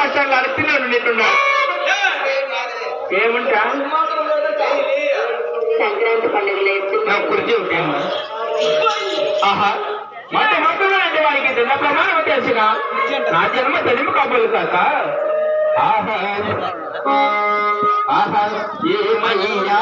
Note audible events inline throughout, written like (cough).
Stand అడుగుతున్నాడు నిన్నున్నాడు ఏమంటా? సంక్రాంతి పండుగ కుర్చీ ఒకటి ఆహా. మొత్తం అంటే వారికి దిన ప్రమాణం తెలిసిన? నా జన్మ తెలిమి కబులు కాక. ఆహా. ఆహా. ఏమయ్యా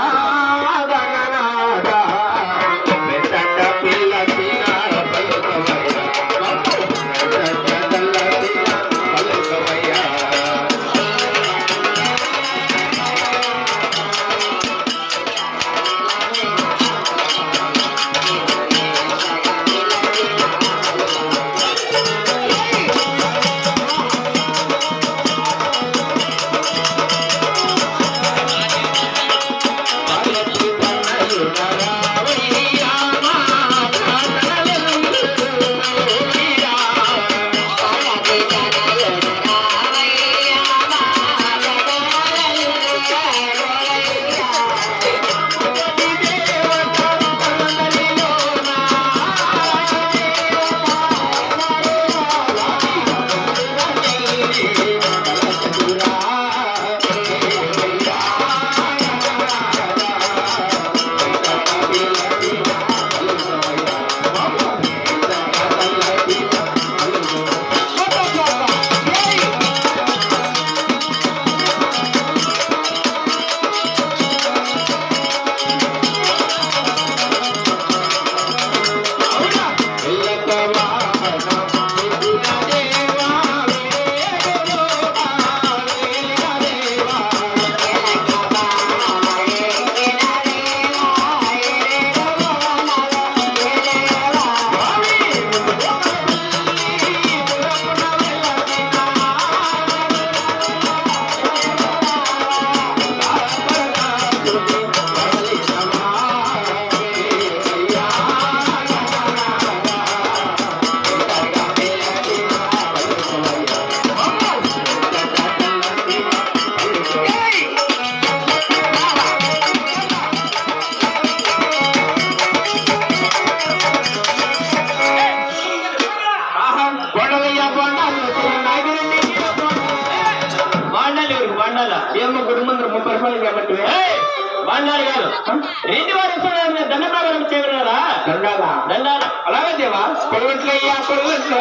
కొడుగుట్లయ్యా కొడుగుట్లు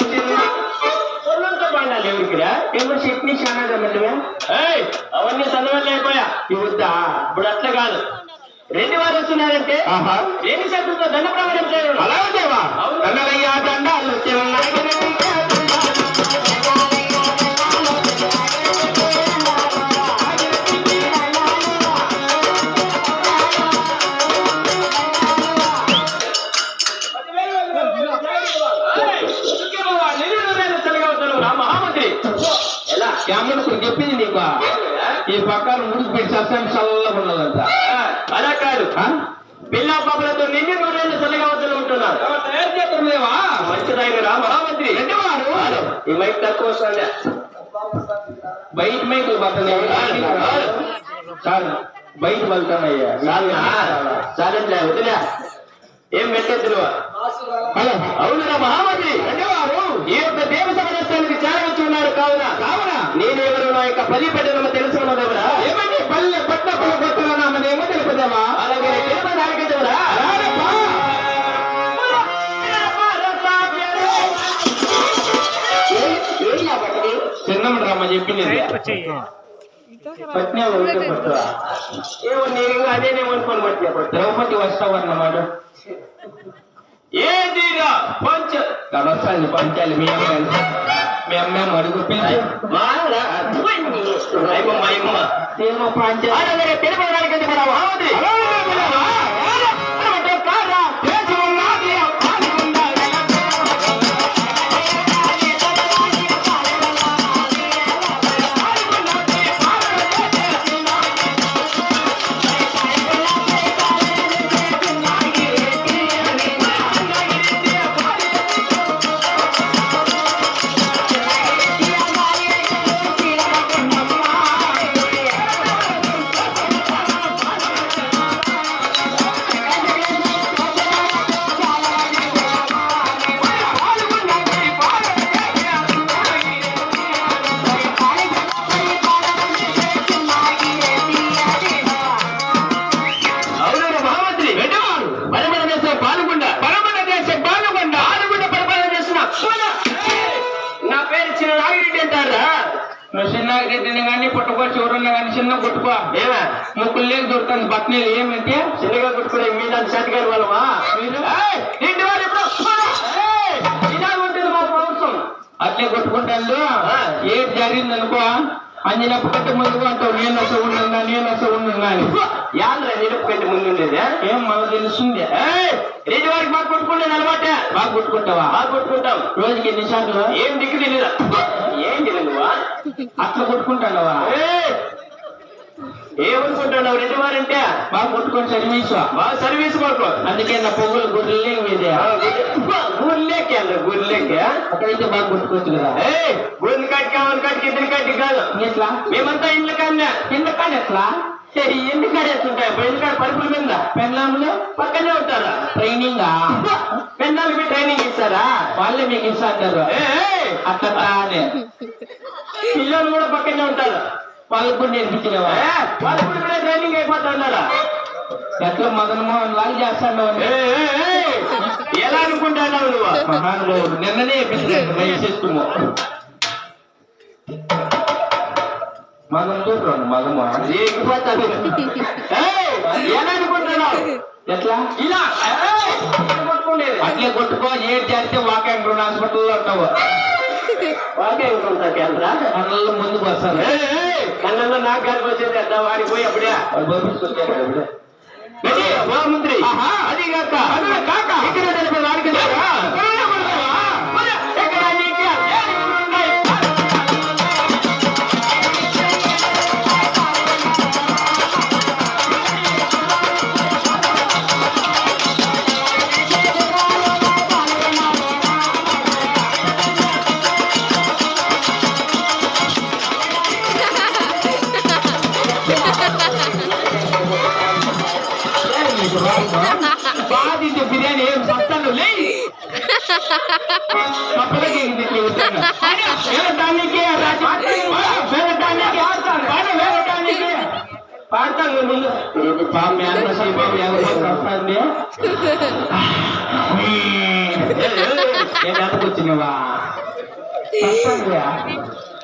పొల్లంతా బాండాలి ఎవరికి ఏమో చట్నీ చాలా దమ్మటివే ఏయ్ అవన్నీ చదవలే అయిపోయా ఇవ్వద్దా ఇప్పుడు అట్లా కాదు. రెండు వారు వస్తున్నారంటే ఆహా. రెండు చేతులతో దండ ప్రారంభం చేయగలరు అలాగే దేవా దండలయ్యా దండాలు ఏయ్! ఏమనుకు చెప్పింది నీకు ఈ పక్కన ముడుకు పెట్టి సత్యం చల్లగా ఉన్నదంట. అలా కాదు? పిల్ల పాపలతో నిన్ను నువ్వేనా చల్లగా ఉంటున్నారు తయారు చేస్తారు దేవా మంచిదైన రా మహామంత్రి. ఎన్ని వారు ఈ మైక్ తక్కువ బయట మైకులు పడుతున్నాయి సార్ బయట వెళ్తానయ్యా చాలంట్లే వదిలే. ఏం పెట్టేది మహామంత్రి ధన్యవారు ఈ యొక్క దేవ సమరత్వానికి చేరవచ్చు ఉన్నారు కావున. కావున. నేనెవరు నా యొక్క పది పెట్టడం తెలుసు ఉన్నదెవరా ఏమండి? పల్లె పట్టపుల కొత్తగా నామదేమో తెలుపుదామా? అలాగే ఎవరా రారప్పా. చిన్నమ్మ రమ్మ చెప్పింది. ఏమో నేను అదేనేమో అనుకోని బట్టి ద్రౌపది వస్తావన్నమాట ఏదిరా? పంచ వస్తాను పంచాలి మీ అమ్మ మీ అమ్మ మడుగు పిలిచి. అయ్యమ్మ ఏమో పంచాలి అలాగే జరిగింది అనుకో అంజనప్పుడు కంటే ముందు అంటావు నేను వస్తా ఉండున్నా నేను వస్తా ఉండున్నా అని. యాదరా నిలుపు కంటే ముందు ఉండేది ఏం? మనకు తెలుస్తుంది? ఇంటి వాడికి బాగా కొట్టుకునేది అలవాటే. బాగా కొట్టుకుంటావా? బాగా కొట్టుకుంటాం. రోజుకి ఎన్ని సార్లు? ఏం దిక్కు తెలియదా ఏం తెలియదు అట్లా కొట్టుకుంటావా ఏయ్, ఏమనుకుంటున్నావు? వారంటే బాగా కొట్టుకొని సర్వీసు బాగా సర్వీస్ మాకు అందుకే నా పొగులు గుడ్లు మీదే గుర్లేకే అన్న గుర్లేకే అక్కడైతే బాగా కొట్టుకోవచ్చు కదా. ఏయ్ గుండు కాటికి అవును కాటికి ఇద్దరు కాటికి కాదు. ఎట్లా? మేమంతా ఇండ్ల కన్నా ఎందుకని ఎట్లా? ఎన్ని కాడేస్తుంటాయి ఇంటి కాడ పరుపుల మీద. పెళ్ళాములు పక్కనే ఉంటారా. ట్రైనింగ్? పెన్నాలకి మీ ట్రైనింగ్ ఇస్తారా? వాళ్ళే మీకు ఇస్తారు అట్లా పిల్లలు కూడా పక్కనే ఉంటారు. కూడా నేర్పించినవా? ఏ, వాళ్ళు కూడా ఇప్పుడే ట్రైనింగ్ అయిపోతున్నారా ఎట్లా మదన్ మోహన్ లాగా ఏయ్, ఎలా అనుకుంటున్నావు నువ్వు? మహానుభావుడు నిన్ననే సిస్టము మదన్ చూడండి ఎగిపోతాను ఏయ్, ఎలా అనుకుంటున్నావు? ఎట్లా? ఇలా. అట్లే కొట్టుకో ఏడ్ చేస్తే వాకాంగ్ హాస్పిటల్లో ఉంటావు. అందులో ముందుకు వస్తారు కన్నంలో నాకు గారికి వచ్చేది అద్దా పోయి అప్పుడే. ఆహా. అది కాక. ఇక్కడ వాడికి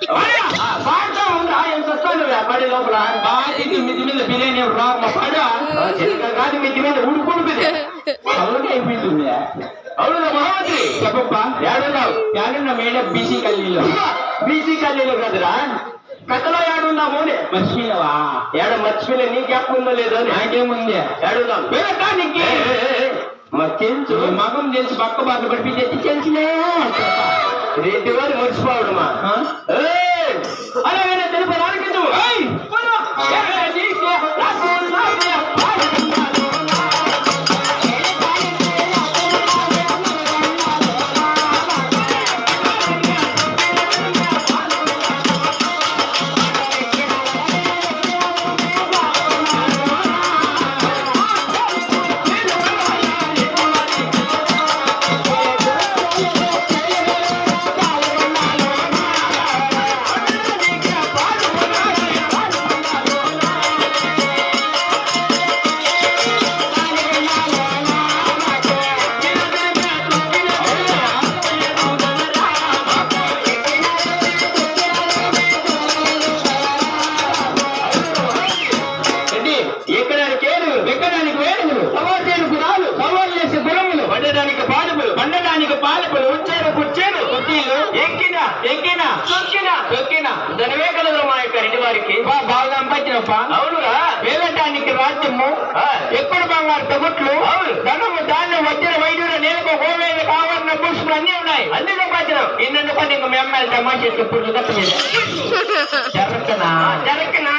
ఆ, పాడుతా ఉందా ఏం వస్తాను పడి లోపల బాధిత మిది మీద బిర్యానీ రామ్మ పాడు ఆ, చిన్నగా కాదు మీకు మీద ఊడుకుంటుంది అవును అయిపోయింది అవును మహామంత్రి చెప్పప్పా ఏడున్నావు యాడున్న మేడ బీసీ కల్లీలో. బీసీ కల్లీలో కదరా. కథలో ఏడున్నాము. మర్చిపోయినవా? ఏడ మర్చిపోయిన నీ గ్యాప్ ఉందో లేదో నాకేముంది? ఏడున్నాం వెళ్ళటానికి మర్చించు మగం తెలిసి పక్క బాటలు పడిపించేది తెలిసినే రెడ్డి వారు మర్చిపోవడమా! అలాగైనా తెలుపు రానికించు.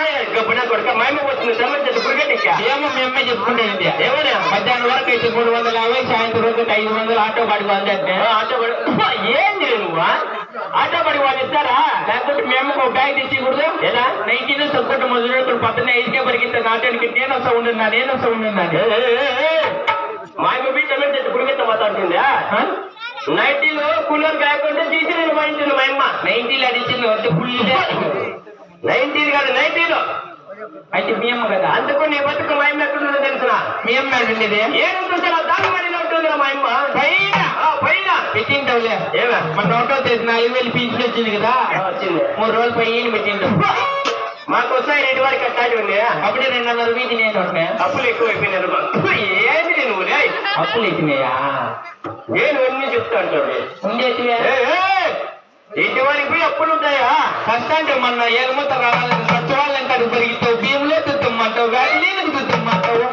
మీద గబ్బున కొడుక మైమ వచ్చిన పురిగటిక ఏమో చెప్పుకుంటుంది ఏమన్నా మధ్యాహ్నం వరకు అయితే మూడు వందల యాభై సాయంత్రం రోజుకి ఐదు వందలు ఆటో బాడికి వందంటే ఆటో పడి ఏంది నువ్వు ఆటో పడి వాళ్ళు ఇస్తారా? లేకపోతే మీ అమ్మకు ఒక బ్యాగ్ తెచ్చి ఎలా నైన్టీన్ సొక్కటి మొదలు పొద్దున్న ఐదుకే పరిగెత్తే నాటానికి నేను వస్తా ఉండున్నా నేను వస్తా ఉండున్నా మా బీచ్ సంబంధించిన పురిగెత్త మాట్లాడుతుందా? నైటీలో కూలర్ కాకుండా తీసి నేను మా ఇంటిలో మా అమ్మ. నైన్టీలు అడిచింది వద్ద ఫుల్ నైన్టీన్ కాదు నైన్టీలో అయితే మీ అమ్మ కదా? అందుకు నీ బతుకు మా అమ్మ ఎక్కడుందో తెలుసునా? మీ అమ్మ ఉండేది ఏడుంటుందో దాని మడిలో ఉంటుంది మా అమ్మ. పైన? పైన. పెట్టింటావులే. ఏమే? మన ఒకటో తేదీ నాలుగు వేలు పీచులు వచ్చింది కదా? ఆ, వచ్చింది. మూడు రోజులు పైన పెట్టింటావు మాకు వస్తాయి రెండు వారికి కట్టాలి ఉన్నాయి అప్పుడే రెండున్నర వీధి నేను ఉంటున్నా అప్పులు ఎక్కువ అయిపోయినారు ఏంటి నువ్వు రే? అప్పులు ఎక్కినాయా నేను అన్ని చెప్తా అంటాడు ఉండేటివే ఇంటి వారికి పోయి అప్పులు ఉంటాయా? ఫస్ట్ అంటే మన ఏలుమూత రావాలని సచివాలయం కాడికి పెరిగితావు భీములే తుత్తమ్మంటావు వ్యాలీలకు తుత్తమ్మంటావు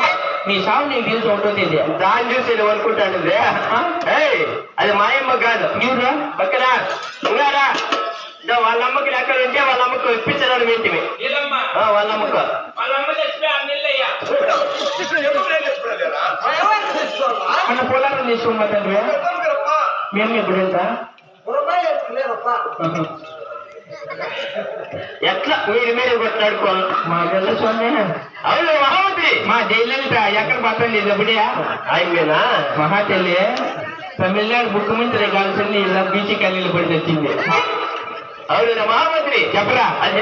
నీ సాగు నీకు తెలిసి తేదీ. దాన్ని చూసి నేను అనుకుంటాను అది మాయమ్మ కాదు. చూడరా పక్కన ఉన్నారా వాళ్ళ అమ్మకి ఎక్కడ ఉంటే వాళ్ళ అమ్మకు ఇప్పించడానికి ఏంటివి? ఆ, వాళ్ళ అమ్మకు. మన పొలాలను తీసుకోమ్మా తండ్రి? మేము ఎప్పుడు ఎంత ఎట్లా? మీరు మీరు కొట్లాడుకోవాలి. మా తెలుసు అవును మహామంత్రి మా జైలలిత ఎక్కడ పట్టండి ఇది ఎప్పుడే ఆయమేనా మహా తల్లి తమిళనాడు ముఖ్యమంత్రి కావాల్సింది ఇలా బీచ్ కన్నీళ్ళు పడి తెచ్చింది. అవును మహామంత్రి. చెప్పరా? అది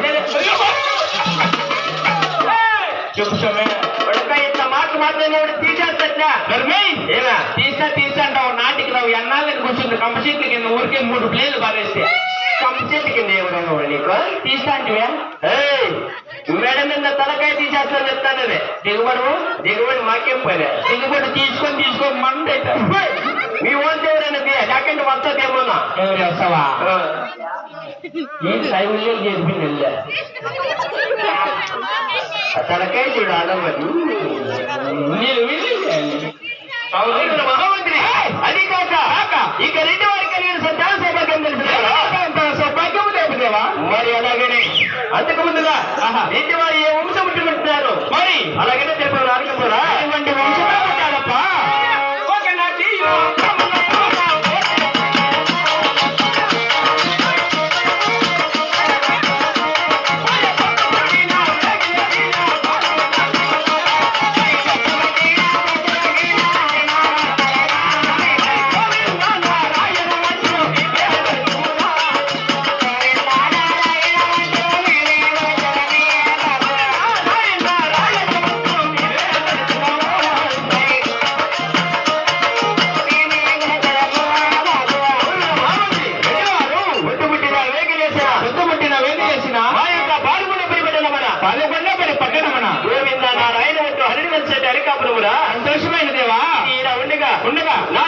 కొడుక ఇంత మాట మాట్లాడినప్పుడు తీసేస్తా ధర్మేయ్ ఏనా తీసా తీసా అంటావు. నాటికి రావు ఎన్నాళ్ళని కూర్చుంది కంపసీట్ల కింద ఊరికే మూడు ప్లేలు పారేస్తే. కంప్లీట్ కింద ఎవరైనా నీకు? తీస్తా అంటే మెడ మీద తలకాయ తీసేస్తాను చెప్తానదే దిగుబడు దిగుబడి మాకేం పని? దిగుబడి తీసుకొని తీసుకొని మంట మీ ఓన్ ఎవరైనా లేకంటే వస్తుంది ఏమన్నా ఎవరు వస్తావా ఏం సైవుల్లో చేసి ఆ తలకాయ చూడు ఆడమని నేను మహామంత్రి. అది కాక ఇక రెండు వారికి కలిగిన సంతాన సౌభాగ్యం తెలుసు సౌభాగ్యం లేకపోతేవా మరి అలాగనే అంతకు ముందుగా ఇంటి వారు ఏ వంశం పుట్టుకుంటున్నారు మరి అలాగనే చెప్పారు ఆడుకుంటారా ఇటువంటి వంశమే ఉంటాడప్పా Come on. ఉండగా నా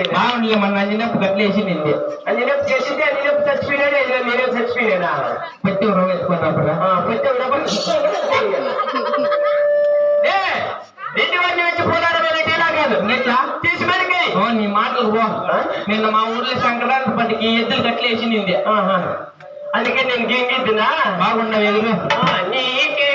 వేసింది మామూలుగా మన అంజనప్పు గట్లేసి నింది అంజనప్పు చేసింది అంజనప్పు చచ్చిపోయినాడు మీరే చచ్చిపోయినా ఉరవ ఎత్తుకున్నప్పుడు కొంచెం ఇంటి వాడిని వచ్చి కాదు? ఎట్లా తీసి నీ మాటలు పో. నిన్న మా ఊర్లో సంక్రాంతి పండుగ ఎద్దులు గట్లేసి నింది అందుకే నేను గెంగిద్దునా? బాగున్నావు ఎదురు. నీకే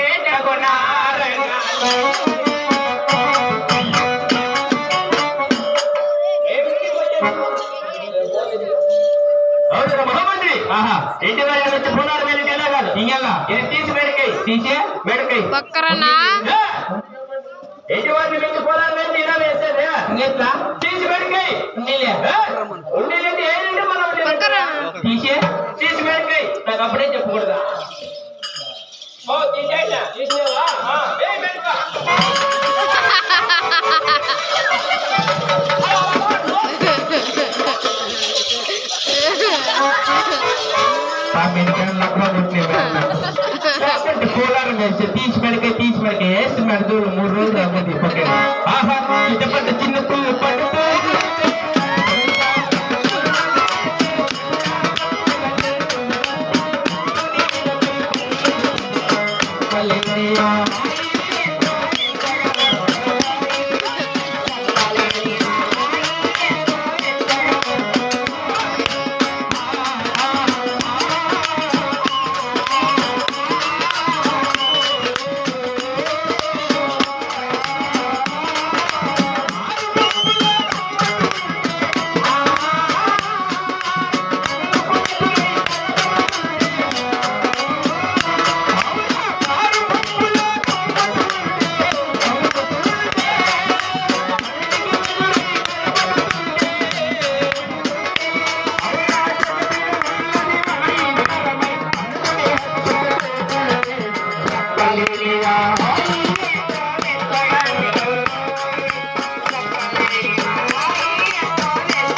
పక్కరనా ఎటువంటి నుంచి పోలార్ వెళ్ళి ఇలా వేసేది? ఇంకెట్లా తీసి పెడికాయి ఉండేది ఏంటంటే మనం తీసే? తీసి పెడికాయి నాకు అప్పుడే చెప్పకూడదు? ఓ తీసేయా (laughs) ఆ, ఏయ్ మెడక పోలారం వేస్తే తీసి మెడకాయ తీసి మెడకాయ వేసి మెడదూరు మూడు రోజులు అమ్మది పక్కన ఆహా